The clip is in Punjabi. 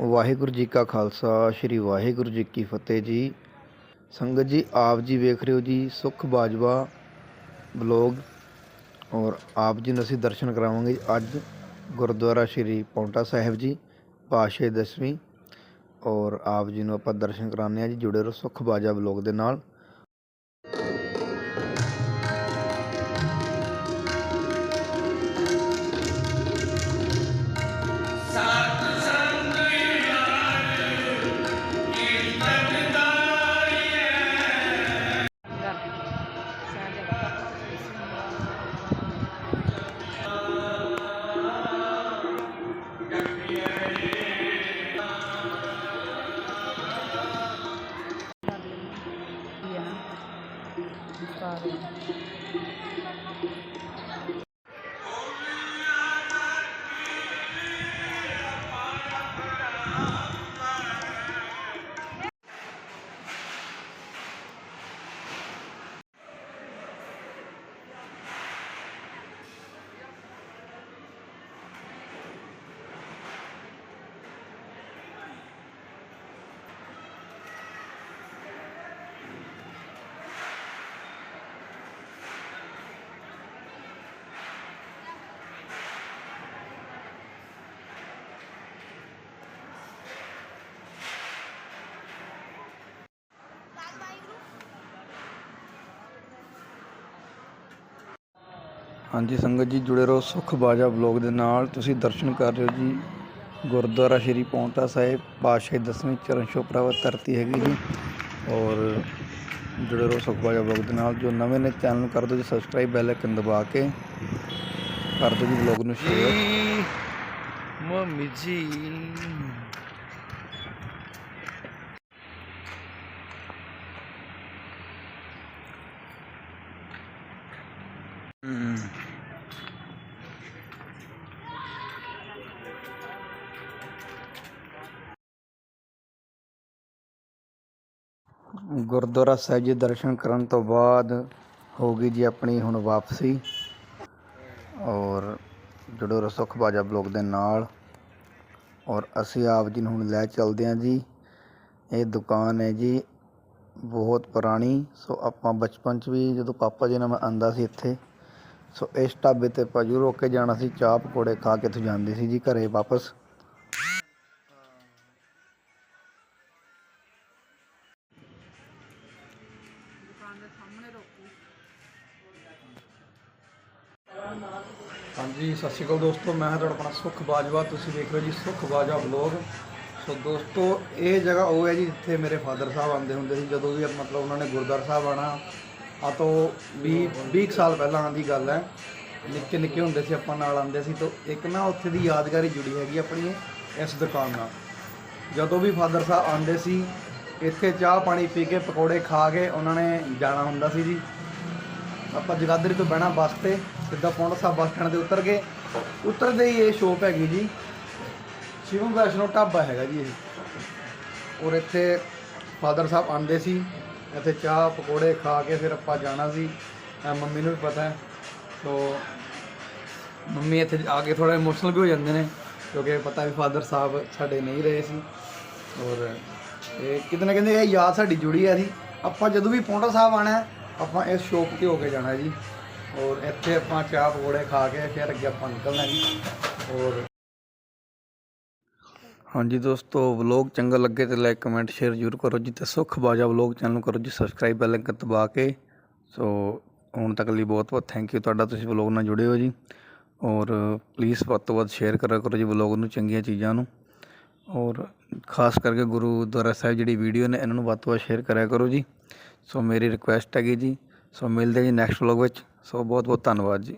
ਵਾਹਿਗੁਰੂ ਜੀ ਕਾ ਖਾਲਸਾ, ਸ੍ਰੀ ਵਾਹਿਗੁਰੂ ਜੀ ਕੀ ਫਤਿਹ ਜੀ। ਸੰਗਤ ਜੀ, ਆਪ ਜੀ ਵੇਖ ਰਹੇ ਹੋ ਜੀ, ਸੁਖ ਬਾਜਵਾ ਬਲੌਗ ਔਰ ਆਪ ਜੀ ਨੂੰ ਅਸੀਂ ਦਰਸ਼ਨ ਕਰਾਵਾਂਗੇ ਅੱਜ ਗੁਰਦੁਆਰਾ ਸ੍ਰੀ ਪੌਂਟਾ ਸਾਹਿਬ ਜੀ ਪਾਸ਼ੇ ਦਸਵੀਂ। ਔਰ ਆਪ ਜੀ ਨੂੰ ਆਪਾਂ ਦਰਸ਼ਨ ਕਰਾਉਂਦੇ ਹਾਂ ਜੀ, ਜੁੜੇ ਰਹੋ ਸੁਖ ਬਾਜਾ ਬਲੌਗ ਦੇ ਨਾਲ। Fare. ਹਾਂਜੀ, ਸੰਗਤ ਜੀ, ਜੁੜੇ ਰਹੋ ਸੁਖ ਬਾਜਾ ਬਲੌਗ ਦੇ ਨਾਲ। ਤੁਸੀਂ ਦਰਸ਼ਨ ਕਰ ਰਹੇ ਹੋ ਜੀ, ਗੁਰਦੁਆਰਾ ਸ਼੍ਰੀ ਪੌਂਟਾ ਸਾਹਿਬ, ਪਾਤਸ਼ਾਹੀ ਦਸਵੀਂ ਚਰਨ ਛੋਹ ਧਰਤੀ ਹੈਗੀ ਜੀ। ਔਰ ਜੁੜੇ ਰਹੋ ਸੁਖ ਬਾਜਾ ਬਲੌਗ ਦੇ ਨਾਲ। ਜੋ ਨਵੇਂ ਨੇ, ਚੈਨਲ ਨੂੰ ਕਰ ਦਿਓ ਜੀ ਸਬਸਕ੍ਰਾਈਬ ਬੈਲ ਆਈਕਨ ਦਬਾ ਕੇ ਕਰ ਦਿਓ ਜੀ ਬਲੌਗ ਨੂੰ ਸ਼ੇਅਰ ਮੰਮੀ ਜੀ। ਗੁਰਦੁਆਰਾ ਸਾਹਿਬ ਜੀ ਦਰਸ਼ਨ ਕਰਨ ਤੋਂ ਬਾਅਦ ਹੋ ਗਈ ਜੀ ਆਪਣੀ ਹੁਣ ਵਾਪਸੀ। ਔਰ ਜੁੜੋ ਰਸੁਖ ਸੁਖ ਬਾਜਾ ਬਲੌਗ ਦੇ ਨਾਲ। ਔਰ ਅਸੀਂ ਆਪ ਜੀ ਨੂੰ ਹੁਣ ਲੈ ਚੱਲਦੇ ਹਾਂ ਜੀ। ਇਹ ਦੁਕਾਨ ਹੈ ਜੀ ਬਹੁਤ ਪੁਰਾਣੀ। ਸੋ ਆਪਾਂ ਬਚਪਨ 'ਚ ਵੀ ਜਦੋਂ ਪਾਪਾ ਜੀ ਨਾਲ ਮੈਂ ਆਂਦਾ ਸੀ ਇੱਥੇ, ਸੋ ਇਸ ਢਾਬੇ ਤੇ ਆਪਾਂ ਜ਼ਰੂਰ ਰੁਕ ਕੇ ਜਾਣਾ ਸੀ। ਚਾਹ ਪਕੌੜੇ ਖਾ ਕੇ ਇੱਥੋਂ ਜਾਂਦੇ ਸੀ ਜੀ, ਘਰੇ ਵਾਪਸ। ਹਾਂਜੀ, ਸਤਿ ਸ਼੍ਰੀ ਅਕਾਲ ਦੋਸਤੋ, ਮੈਂ ਹਾਂ ਤੁਹਾਡਾ ਆਪਣਾ ਸੁਖ ਬਾਜਵਾ। ਤੁਸੀਂ ਦੇਖ ਰਹੇ ਹੋ ਜੀ ਸੁਖ ਬਾਜਵਾ ਬਲੌਗ ਸੋ ਦੋਸਤੋ, ਇਹ ਜਗ੍ਹਾ ਉਹ ਹੈ ਜੀ ਜਿੱਥੇ ਮੇਰੇ ਫਾਦਰ ਸਾਹਿਬ ਆਉਂਦੇ ਹੁੰਦੇ ਸੀ, ਜਦੋਂ ਵੀ ਮਤਲਬ ਉਹਨਾਂ ਨੇ ਗੁਰਦੁਆਰਾ ਸਾਹਿਬ ਆਣਾ ਆ ਤੋਂ 20 20 ਸਾਲ ਪਹਿਲਾਂ ਦੀ ਗੱਲ ਹੈ। ਨਿੱਕੇ ਨਿੱਕੇ ਹੁੰਦੇ ਸੀ, ਆਪਾਂ ਨਾਲ ਆਉਂਦੇ ਸੀ, ਤਾਂ ਇੱਕ ਨਾ ਉੱਥੇ ਦੀ ਯਾਦਗਾਰੀ ਜੁੜੀ ਹੈਗੀ ਆਪਣੀ ਇਸ ਦੁਕਾਨ ਨਾਲ। ਜਦੋਂ ਵੀ ਫਾਦਰ ਸਾਹਿਬ ਆਉਂਦੇ ਸੀ ਇੱਥੇ ਚਾਹ ਪਾਣੀ ਪੀ ਕੇ ਪਕੌੜੇ ਖਾ ਕੇ ਉਹਨਾਂ ਨੇ ਜਾਣਾ ਹੁੰਦਾ ਸੀ ਜੀ। ਆਪਾਂ ਜਗਾਦਰੀ ਤੋਂ ਬਹਿਣਾ ਬੱਸ ਤੇ, ਸਿੱਧਾ ਪੌਂਡਾ ਸਾਹਿਬ ਬੱਸ ਸਟੈਂਡ ਤੇ ਉਤਰ ਗਏ ਉਤਰਦੇ ਹੀ ਇਹ ਸ਼ੋਪ ਹੈਗੀ ਜੀ। ਸ਼ਿਵਮ ਵੈਸ਼ਨੋ ਢਾਬਾ ਹੈਗਾ ਜੀ ਇਹ। ਔਰ ਇੱਥੇ ਫਾਦਰ ਸਾਹਿਬ ਆਂਦੇ ਸੀ। ਇੱਥੇ ਚਾਹ, ਪਕੌੜੇ ਖਾ ਕੇ ਫਿਰ ਆਪਾਂ ਜਾਣਾ ਸੀ। ਅਹ ਮੰਮੀ ਨੂੰ ਵੀ ਪਤਾ ਹੈ। ਸੋ ਮੰਮੀ ਇੱਥੇ ਆ ਕੇ ਥੋੜਾ ਇਮੋਸ਼ਨਲ ਵੀ ਹੋ ਜਾਂਦੇ ਨੇ, ਕਿਉਂਕਿ ਪਤਾ ਵੀ ਫਾਦਰ ਸਾਹਿਬ ਸਾਡੇ ਨਹੀਂ ਰਹੇ ਸੀ। ਔਰ ਇਹ ਕਿਤੇ ਨਾ ਕਹਿੰਦੇ ਇਹ ਯਾਦ ਸਾਡੀ ਜੁੜੀ ਹੈ ਜੀ। ਆਪਾਂ ਜਦੋਂ ਵੀ ਪੌਂਡਾ ਸਾਹਿਬ ਆਣਾ ਆਪਾਂ ਇਸ ਸ਼ੋਪ ਤੇ ਹੋ ਕੇ ਜਾਣਾ ਜੀ। ਔਰ ਇੱਥੇ ਆਪਾਂ ਚਾਹ ਪਕੌੜੇ ਖਾ ਕੇ ਫਿਰ ਅੱਗੇ ਆਪਾਂ ਨਿਕਲਣਾ ਜੀ। ਔਰ ਹਾਂਜੀ ਦੋਸਤੋ, ਵਲੌਗ ਚੰਗਾ ਲੱਗੇ ਤੇ ਲਾਈਕ ਕਮੈਂਟ ਸ਼ੇਅਰ ਜ਼ਰੂਰ ਕਰੋ ਜੀ ਤੇ ਸੁਖ ਬਾਜਾ ਵਲੌਗ ਚੈਨਲ ਕਰੋ ਜੀ ਸਬਸਕ੍ਰਾਈਬ ਬੈਲ ਆਈਕਨ ਦਬਾ ਕੇ। ਸੋ ਹੁਣ ਤੱਕ ਲਈ ਬਹੁਤ ਬਹੁਤ ਥੈਂਕ ਯੂ ਤੁਹਾਡਾ ਤੁਸੀਂ ਵਲੌਗ ਨਾਲ ਜੁੜੇ ਹੋ ਜੀ। ਔਰ ਪਲੀਜ਼ ਵੱਧ ਤੋਂ ਵੱਧ ਸ਼ੇਅਰ ਕਰਿਆ ਕਰੋ ਜੀ ਵਲੌਗ ਨੂੰ, ਚੰਗੀਆਂ ਚੀਜ਼ਾਂ ਨੂੰ। ਔਰ ਖਾਸ ਕਰਕੇ ਗੁਰਦੁਆਰਾ ਸਾਹਿਬ ਜਿਹੜੀ ਵੀਡੀਓ ਨੇ, ਇਹਨਾਂ ਨੂੰ ਵੱਧ ਤੋਂ ਵੱਧ ਸ਼ੇਅਰ ਕਰਿਆ ਕਰੋ ਜੀ। ਸੋ ਮੇਰੀ ਰਿਕੁਐਸਟ ਹੈਗੀ ਜੀ। ਸੋ ਮਿਲਦੇ ਜੀ ਨੈਕਸਟ ਵਲੋਗ ਵਿੱਚ। ਸੋ ਬਹੁਤ ਬਹੁਤ ਧੰਨਵਾਦ ਜੀ।